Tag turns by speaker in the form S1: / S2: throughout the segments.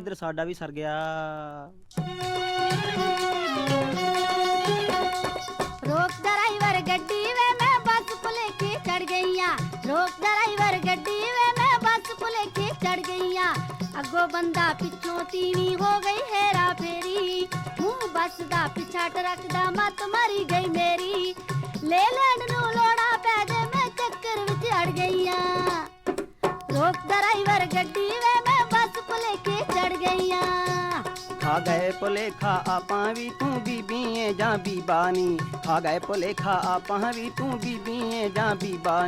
S1: ਇਧਰ ਸਾਡਾ ਵੀ ਸਰ ਗਿਆ।
S2: ਰੋਕ ਡਰਾਈਵਰ ਗੱਡੀ ਵੇ ਮੈਂ ਬੱਸ ਭੁਲੇਖੇ ਚੜ ਗਈਆਂ। ਰੋਕ ਡਰਾਈਵਰ ਗੱਡੀ ਵੇ ਮੈਂ ਬੱਸ ਭੁਲੇਖੇ ਚੜ ਗਈਆਂ। ਅੱਗੋਂ ਬੰਦਾ ਪਿੱਛੋਂ ਤੀਵੀਂ ਹੋ ਗਈ ਹੈਰਾ ਫੇਰੀ। ਮੂੰਹ ਬੱਸ ਦਾ ਪਿੱਛਾ ਟਰੱਕ ਦਾ ਮੱਤ ਮਾਰੀ ਗਈ ਮੇਰੀ। ਲੈ ਲੈਣ ਨੂੰ ਲੋੜਾ ਪੈ ਜੇ ਮੈਂ ਚੱਕਰ ਵਿੱਚ ਅੜ ਗਈਆਂ। ਰੋਕ ਡਰਾਈਵਰ ਗੱਡੀ ਵੇ ਮੈਂ ਬੱਸ ਭੁਲੇਖੇ ਚੜ ਗਈਆਂ
S1: ਖਾ ਗਏ ਭੁਲੇਖਾ ਆਪਾਂ ਵੀ ਤੂੰ ਬੀਬੀ ਏ ਜਾਂ ਬੀਬਾ ਨੀ ਖਾ ਗਏ ਭੁਲੇਖਾ ਆਪਾਂ ਵੀ ਤੂੰ ਬੀਬੀ ਏ ਜਾਂ ਬੀਬਾ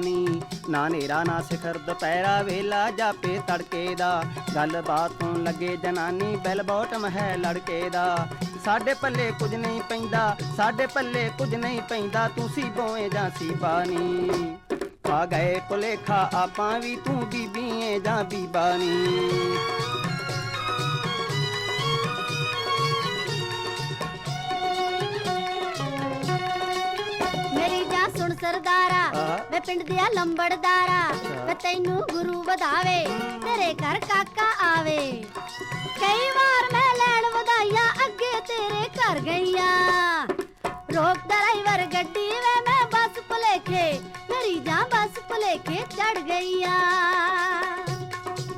S1: ਨਾ ਨੇਰਾ ਨਾ ਸਿਖਰ ਦੁਪਹਿਰਾ ਵੇਲਾ ਜਾਪੇ ਤੜਕੇ ਦਾ ਗੱਲਬਾਤ ਤੋਂ ਲੱਗੇ ਜਨਾਨੀ ਬੈਲ ਬੋਟਮ ਹੈ ਲੜਕੇ ਦਾ ਸਾਡੇ ਪੱਲੇ ਕੁਝ ਨਹੀਂ ਪੈਂਦਾ ਸਾਡੇ ਪੱਲੇ ਕੁਝ ਨਹੀਂ ਪੈਂਦਾ ਤੂੰ ਸੀ ਬੋਏ ਜਾਂ ਸੀ ਬਾਨੀ ਖਾ ਗਏ ਭੁਲੇਖਾ ਆਪਾਂ ਵੀ ਤੂੰ ਬੀਬੀ ਏ ਜਾਂ ਬੀਬਾ ਨੀ
S2: ਮੇਰੀ ਜਾਂ ਸੁਣ ਸਰਦਾਰਾ। ਵੇ ਪਿੰਡ ਦਿਆ ਲੰਬੜਦਾਰਾ। ਵੇ ਤੈਨੂੰ ਗੁਰੂ ਵਧਾਵੇ ਤੇਰੇ ਘਰ ਕਾਕਾ ਆਵੇ ਕਈ ਵਾਰ ਮੈਂ ਲੈਣ ਵਧਾਈਆਂ ਅੱਗੇ ਤੇਰੇ ਘਰ ਗਈਆਂ ਰੋਕ ਡਰਾਈਵਰ ਗੱਡੀ ਬੱਸ ਚੜ ਗਈਆਂ।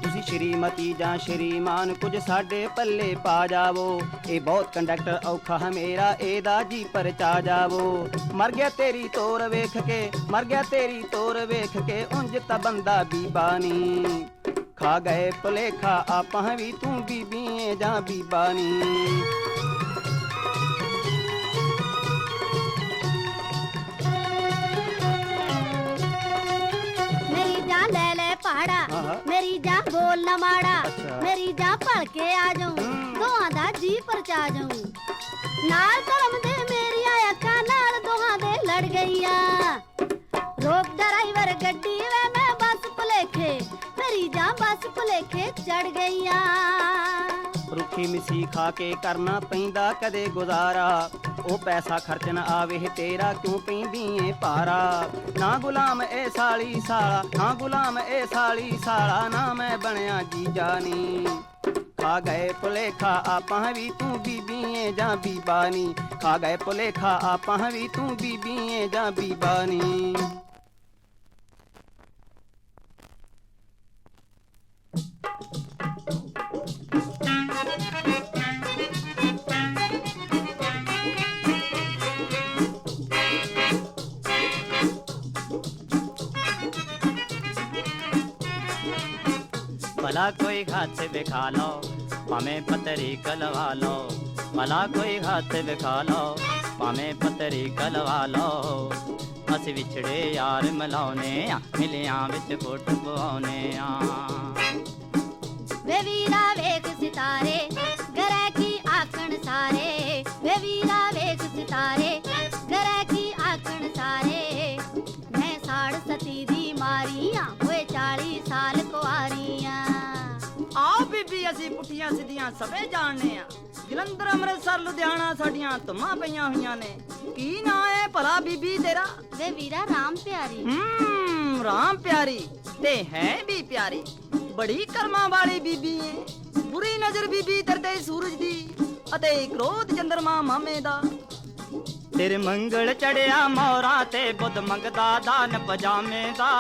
S1: ਤੁਸੀਂ ਸ਼੍ਰੀਮਤੀ ਜਾਂ ਸ਼੍ਰੀਮਾਨ, ਕੁਝ ਸਾਡੇ ਪੱਲੇ ਪਾ ਜਾਵੋ। ਇਹ ਬਹੁਤ ਕੰਡਕਟਰ ਔਖਾ ਹੈ ਮੇਰਾ, ਇਹਦਾ ਜੀ ਪਰਚਾ ਜਾਵੋ। ਮਰ ਗਿਆ ਤੇਰੀ ਤੋਰ ਵੇਖ ਕੇ, ਮਰ ਗਿਆ ਤੇਰੀ ਤੋਰ ਵੇਖ ਕੇ, ਉਂਝ ਤਾਂ ਬੰਦਾ ਬੀਬਾਨੀ ਖਾ ਗਏ ਭੁਲੇਖਾ, ਆਪਾਂ ਵੀ ਤੂੰ ਬੀਬੀ ਜਾਂ
S2: ਬੀਬਾਨੀ
S1: ਆਹਾ।
S2: ਮੇਰੀ ਜਾਨ ਬੋਲ ਨਾ ਮਾੜਾ। ਮੇਰੀ ਜਾਨ ਭਲ ਕੇ ਆ ਜਾਉ। ਦੋਹਾਂ ਦਾ ਜੀ ਪਰਚਾ ਜਾਉ। ਨਾਲ ਧਰਮ ਦੇ ਮੇਰੀਆਂ ਅੱਖਾਂ ਨਾਲ ਦੋਹਾਂ ਦੇ ਲੜ ਗਈਆਂ। ਰੋਕ ਡਰਾਈਵਰ ਗੱਡੀ ਵੇ ਮੈਂ ਬੱਸ ਭੁਲੇਖੇ। ਮੇਰੀ ਜਾਨ ਬੱਸ ਭੁਲੇਖੇ ਚੜ ਗਈਆਂ।
S1: ਰੁੱਖੀ ਮਿੱਸੀ ਖਾ ਕੇ ਕਰਨਾ ਪੈਂਦਾ ਕਦੇ ਗੁਜ਼ਾਰਾ। ਉਹ ਪੈਸਾ ਖਰਚ ਨਾ ਆਵੇ ਤੇਰਾ ਕਿਉਂ ਪੈਂਦੀ ਏ ਪਾਰਾ ਨਾ ਗੁਲਾਮ ਏ ਸਾਲੀ ਸਾਲਾ, ਨਾ ਗੁਲਾਮ ਏ ਸਾਲੀ ਸਾਲਾ, ਨਾ ਮੈਂ ਬਣਿਆ ਜੀ ਜਾਨੀ। ਖਾ ਗਏ ਭੁਲੇਖਾ ਆਪਾਂ ਵੀ ਤੂੰ ਬੀਬੀ ਏ ਜਾਂ ਬੀਬਾਨੀ। ਖਾ ਗਏ ਭੁਲੇਖਾ ਆਪਾਂ ਵੀ ਤੂੰ ਬੀਬੀ ਏ ਜਾਂ ਬੀਬਾਨੀ। ਨੀ भला कोई हाथ दिखा लो पामे पतरी कलवा लो भला कोई हाथ दिखा लो पामे पतरी कलवा लो ਅਸੀਂ ਵਿਛੜੇ ਯਾਰ ਮਿਲਾਉਨੇ ਆ ਮਿਲਿਆਂ ਵਿੱਚ ਫੁੱਟ ਪਵਾਉਨੇ ਆ
S2: ਵੇ ਵੀਰਾ ਵੇਖ ਸਿਤਾਰੇ
S3: ਪੁੱਠੀਆਂ ਸਿੱਧੀਆਂ ਸਭੇ ਜਾਣਨੇ ਆ। ਜਲੰਧਰ ਅੰਮ੍ਰਿਤਸਰ ਲੁਧਿਆਣਾ ਸਾਡੀਆਂ ਧੁੰਮਾਂ ਪਈਆਂ ਹੋਈਆਂ ਨੇ। ਕੀ ਨਾਂ ਹੈ ਭਲਾ ਬੀਬੀ ਤੇਰਾ?
S2: ਵੇ ਵੀਰਾ ਰਾਮ ਪਿਆਰੀ।
S3: ਹੂੰ ਰਾਮ ਪਿਆਰੀ ਤੇ ਹੈ ਵੀ ਪਿਆਰੀ। ਬੜੀ ਕਰਮਾਂ ਵਾਲੀ ਬੀਬੀ ਏ। ਬੁਰੀ ਨਜ਼ਰ ਬੀਬੀ ਤਰਦੇ ਸੂਰਜ ਦੀ ਅਤੇ ਕ੍ਰੋਧ ਚੰਦਰਮਾ ਮਾਮੇ ਦਾ।
S1: ਤੇਰੇ ਮੰਗਲ ਚੜਿਆ ਮੋਰਾਂ ਤੇ ਬੁੱਧ ਮੰਗਦਾ ਦਾਨ ਪਜਾਮੇ ਦਾ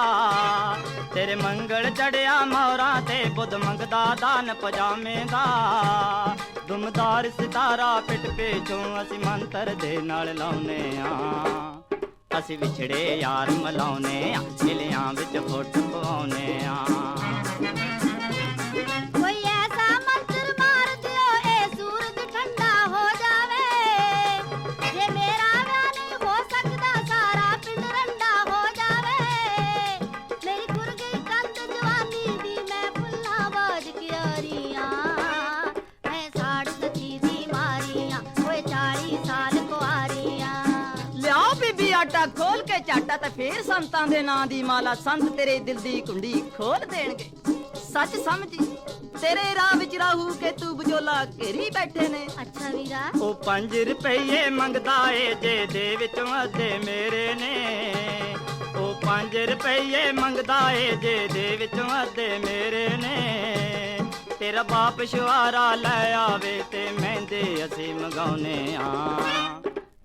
S1: ਤੇਰੇ ਮੰਗਲ ਚੜਿਆ ਮੋਰਾਂ ਤੇ ਬੁੱਧ ਮੰਗਦਾ ਦਾਨ ਪਜਾਮੇ ਦਾ ਦੁਮਦਾਰ ਸਿਤਾਰਾ ਪਿੱਟ ਪੇਚੋਂ ਅਸੀਂ ਮੰਤਰ ਦੇ ਨਾਲ ਲਾਉਨੇ ਆ। ਅਸੀਂ ਵਿਛੜੇ ਯਾਰ ਮਲਾਉਨੇ ਆ ਮਿਲਿਆਂ ਵਿੱਚ ਫੁੱਟ ਪਵਾਉਨੇ ਆ।
S3: ਆਟਾ ਖੋਲ ਕੇ ਚਾਟਾ ਤੇ ਫੇਰ ਸੰਤਾਂ ਦੇ ਨਾਂ ਦੀ ਮਾਲਾ ਸੰਤ ਤੇਰੇ ਦਿਲ ਦੀ ਕੁੰਡੀ ਖੋਲ ਦੇਣਗੇ। ਸੱਚ ਸਮਝੀ ਤੇਰੇ ਰਾਹ ਵਿੱਚ ਰਾਹੂ ਕੇ ਤੂੰ ਬਜੋਲਾ ਘੇਰੀ ਬੈਠੇ ਨੇ।
S2: ਅੱਛਾ ਵੀਰਾ।
S1: ਉਹ 5 ਰੁਪਏ ਮੰਗਦਾ ਏ ਜੇ ਦੇ ਵਿੱਚੋਂ ਅੱਧੇ ਮੇਰੇ ਨੇ। ਉਹ 5 ਰੁਪਏ ਮੰਗਦਾ ਏ ਜੇ ਦੇ ਵਿੱਚੋਂ ਅੱਧੇ ਮੇਰੇ ਨੇ।
S4: ਤੇਰਾ ਬਾਪ ਸ਼ਵਾਰਾ ਲੈ ਆਵੇ ਤੇ ਮਹਿੰਦੇ ਅਸੀਂ ਮਗਾਉਨੇ ਆ।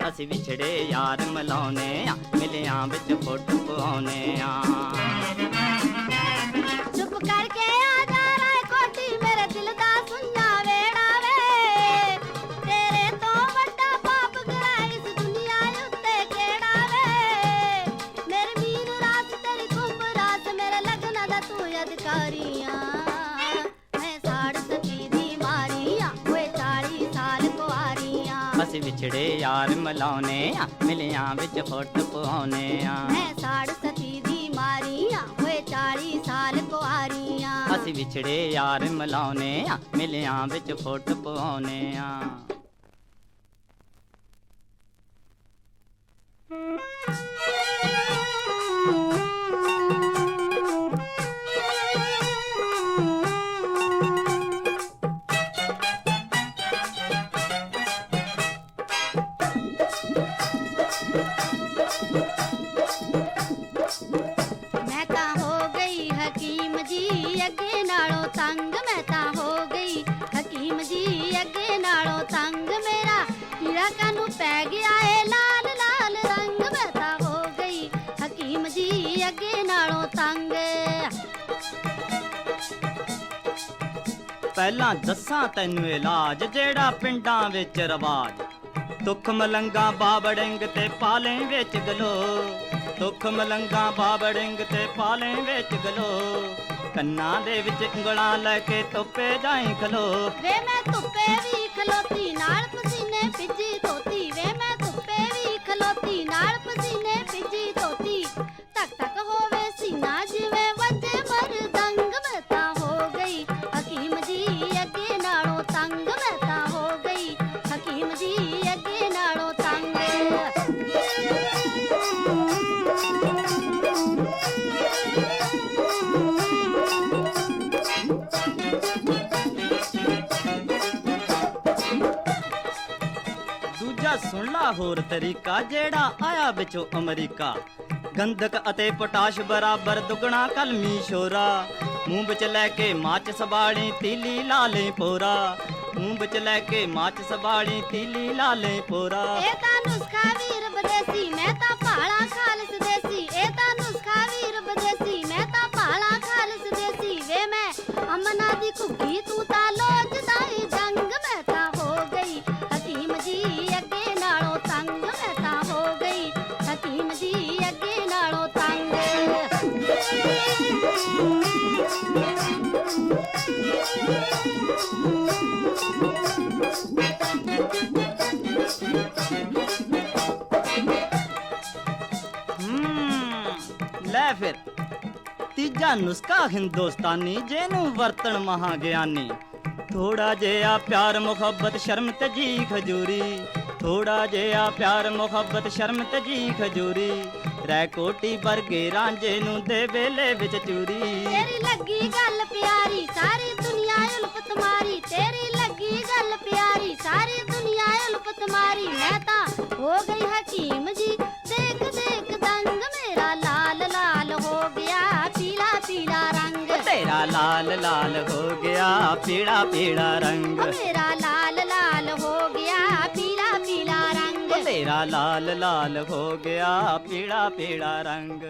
S4: ਅਸੀਂ ਵਿਛੜੇ ਯਾਰ ਮਲਾਉਨੇ ਆ ਮਿਲਿਆਂ ਵਿੱਚ ਫੁੱਟ ਪਾਉਨੇ ਆ। ਅਸੀਂ ਵਿਛੜੇ ਯਾਰ ਮਲਾਉਨੇ ਆ ਮਿਲਿਆਂ ਵਿੱਚ ਫੁੱਟ ਪਾਉਨੇ ਆ।
S2: ਮੈਂ ਸਾੜ ਸਤੀ ਦੀ ਮਾਰੀਆਂ ਓਏ 40 ਸਾਲ ਕੁਆਰੀਆਂ
S4: ਅਸੀਂ ਵਿਛੜੇ ਯਾਰ ਮਲਾਉਨੇ ਆ ਮਿਲਿਆਂ ਵਿੱਚ ਫੁੱਟ ਪਾਉਨੇ ਆ।
S2: ਮੈਂ
S4: ਪਹਿਲਾਂ ਦੱਸਾਂ ਤੈਨੂੰ ਇਲਾਜ, ਜਿਹੜਾ ਪਿੰਡਾਂ ਵਿੱਚ ਰਵਾਜ। ਦੁੱਖ ਮਲੰਗਾ ਬਾਬੜਿੰਗ ਤੇ ਪਾਲੇ ਵਿੱਚ ਗਲੋ। ਦੁੱਖ ਮਲੰਗਾ ਬਾਬੜਿੰਗ ਤੇ ਪਾਲੇ ਵਿੱਚ ਗਲੋ। ਕੰਨਾਂ ਦੇ ਵਿੱਚ ਉਂਗਲਾਂ ਲੈ ਕੇ ਧੁੱਪੇ ਜਾਈ ਖਲੋ।
S2: ਵੇ ਮੈਂ ਧੁੱਪੇ ਵੀ ਖਲੋਤੀ, ਨਾਲ ਪਸੀਨੇ ਭਿੱਜੀ ਧੋਤੀ।
S4: ਸੁਣ ਹੋਰ ਤਰੀਕਾ ਜਿਹੜਾ ਆਇਆ ਵਿੱਚੋਂ ਅਮਰੀਕਾ। ਗੰਧਕ ਅਤੇ ਪੋਟਾਸ਼ ਬਰਾਬਰ ਦੁੱਗਣਾ ਕਲਮੀ ਸ਼ੋਰਾ ਮੂੰਹ ਵਿੱਚ ਲੈ ਕੇ ਮਾਚ ਸਬਾੜੀ ਤੀਲੀ ਲਾਲੇ ਪੋਰਾ। ਮੂੰਹ ਵਿੱਚ ਲੈ ਕੇ ਮਾਚ ਸਬਾੜੀ ਤੀਲੀ ਲਾਲੇ ਪੋਰਾ।
S2: ਇਹ ਤਾਂ ਨੁਸਖਾ ਵੀਰ ਬਦੇਸੀ ਮੈਂ ਤਾਂ ਭਾਲਾ ਹੂੰ,
S4: ਲੈ ਫਿਰ। ਤੀਜਾ ਨੁਸਖਾ ਹਿੰਦੁਸਤਾਨੀ, ਜਿਹਨੂੰ ਵਰਤਣ ਮਹਾ ਗਿਆਨੀ ਥੋੜਾ ਜਿਹਾ ਪਿਆਰ, ਮੁਹੱਬਤ, ਸ਼ਰਮ ਤੇ ਜੀ ਖਜੂਰੀ। ਥੋੜਾ ਜਿਹਾ ਪਿਆਰ, ਮੁਹੱਬਤ, ਸ਼ਰਮ ਤੇ ਜੀ ਖਜੂਰੀ। ਰਹਿ ਕੋਟੀ ਵਰਗੇ ਰਾਂਝੇ ਨੂੰ ਦੇ ਵੇਲੇ ਵਿੱਚ ਚੂਰੀ।
S2: ਤੇਰੀ ਲੱਗੀ ਗੱਲ ਪਿਆਰੀ, ਸਾਰੀ ਉਲਫਤ ਮਾਰੀ ਤੇਰੀ ਲੱਗੀ ਗੱਲ ਪਿਆਰੀ ਸਾਰੀ ਦੁਨੀਆ ਉਲਫਤ ਮਾਰੀ। ਮੈਂ ਤਾਂ ਹੋ ਗਈ ਹਕੀਮ ਜੀ ਦੇਖ ਦੇਖ ਦੰਗ ਮੇਰਾ ਲਾਲ ਲਾਲ ਹੋ ਗਿਆ ਪੀਲਾ ਪੀਲਾ ਰੰਗ।
S4: ਤੇਰਾ ਲਾਲ ਲਾਲ ਹੋ ਗਿਆ ਪੀੜਾ ਪੀੜਾ ਰੰਗ।
S2: ਓ ਮੇਰਾ ਲਾਲ ਲਾਲ ਹੋ ਗਿਆ ਪੀਲਾ ਪੀਲਾ ਰੰਗ।
S4: ਤੇਰਾ ਲਾਲ ਲਾਲ ਹੋ ਗਿਆ ਪੀੜਾ ਪੀੜਾ ਰੰਗ।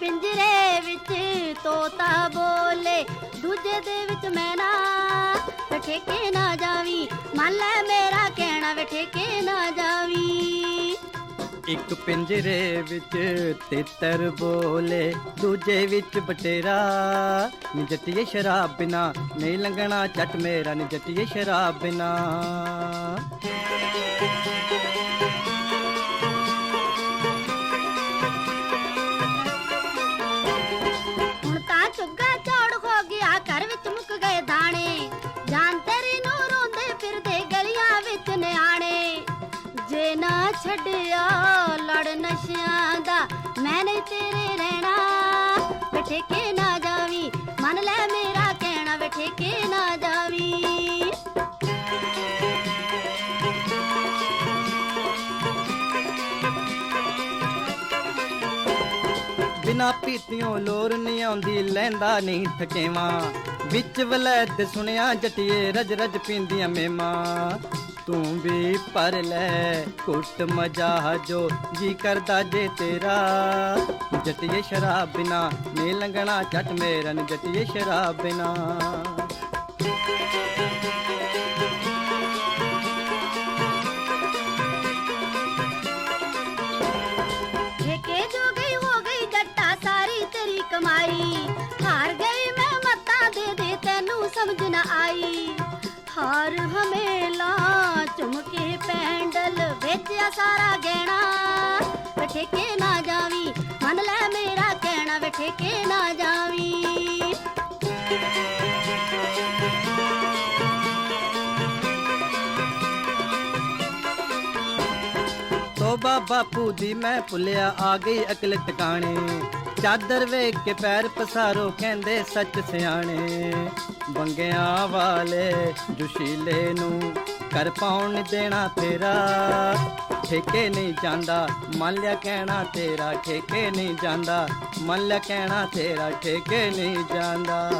S2: ਪਿੰਜਰੇ ਵਿੱਚ ਤੋਤਾ ਬੋਲੇ, ਦੂਜੇ ਦੇ ਵਿੱਚ ਮੈਂ ਨਾ ਠੇਕੇ ਨਾ ਜਾਵੀ। ਮੰਨ ਲੈ ਮੇਰਾ ਕਹਿਣਾ ਵੇ ਠੇਕੇ ਨਾ ਜਾਵੀ।
S5: ਇੱਕ ਪਿੰਜਰੇ ਵਿੱਚ ਤਿੱਤਰ ਬੋਲੇ, ਦੂਜੇ ਵਿੱਚ ਬਟੇਰਾ। ਜੱਟੀਏ ਸ਼ਰਾਬ ਬਿਨਾ ਨਹੀਂ ਲੰਗਣਾ ਚੱਟ ਮੇਰਾ ਨੀ ਜੱਟੀਏ ਸ਼ਰਾਬ ਬਿਨਾ।
S2: ਛੱਡਿਆ, ਲੜ ਨਸ਼ਿਆਂ ਦਾ। ਮੈਂ ਨਹੀਂ ਤੇਰੇ ਰਹਿਣਾ ਬੈਠੇ ਕੇ ਨਾ ਜਾਵੀ। ਮੰਨ ਲੈ ਮੇਰਾ ਕਹਿਣਾ ਬੈਠੇ ਕੇ ਨਾ ਜਾਵੀ।
S5: ਬਿਨਾ ਪੀਤਿਓ ਲੋਰ ਨਹੀਂ ਆਉਂਦੀ, ਲੈਂਦਾ ਨਹੀਂ ਥਕੇਵਾ। ਵਿੱਚ ਵਲੈਦ ਸੁਣਿਆ ਜੱਟੀਏ ਰਜ ਰਜ ਪੀਂਦੀਆਂ ਮੇਮਾ। ਤੂੰ ਵੀ ਪਰ ਲੈ, ਕੁੱਟ ਮਜਾ ਜੋ ਜੀ ਕਰਦਾ ਜੇ ਤੇਰਾ। ਜਟਿਏ ਸ਼ਰਾਬ ਬਿਨਾ ਨਹੀਂ ਲੰਗਣਾ ਚੱਟ ਮੇਰਾ ਨੀ ਜੱਟੀਏ ਸ਼ਰਾਬ ਬਿਨਾ।
S2: ਸਾਰਾ ਗਹਿਣਾ। ਵੇ ਨਾ ਜਾਵੀ, ਮੰਨ ਲੈ ਮੇਰਾ ਕਹਿਣਾ ਵੇ ਨਾ ਜਾਵੀ।
S5: ਤੋਬਾ ਬਾਪੂ ਦੀ ਮੈਂ ਭੁੱਲਿਆ ਆ ਗਈ ਅਕਲ ਟਿਕਾਣੇ। ਚਾਦਰ ਵੇਖ ਕੇ ਪੈਰ ਪਸਾਰੋ, ਕਹਿੰਦੇ ਸੱਚ ਸਿਆਣੇ। ਬੰਗਿਆਂ ਵਾਲੇ ਜੁਸ਼ੀਲੇ ਨੂੰ ਕਰ ਪਾਉਣ ਦੇਣਾ ਤੇਰਾ। ਠੇਕੇ ਨਹੀਂ ਜਾਂਦਾ, ਮੰਨ ਲਿਆ ਕਹਿਣਾ ਤੇਰਾ। ਠੇਕੇ ਨਹੀਂ ਜਾਂਦਾ, ਮੰਨ ਲਿਆ ਕਹਿਣਾ ਤੇਰਾ। ਠੇਕੇ ਨਹੀਂ ਜਾਂਦਾ।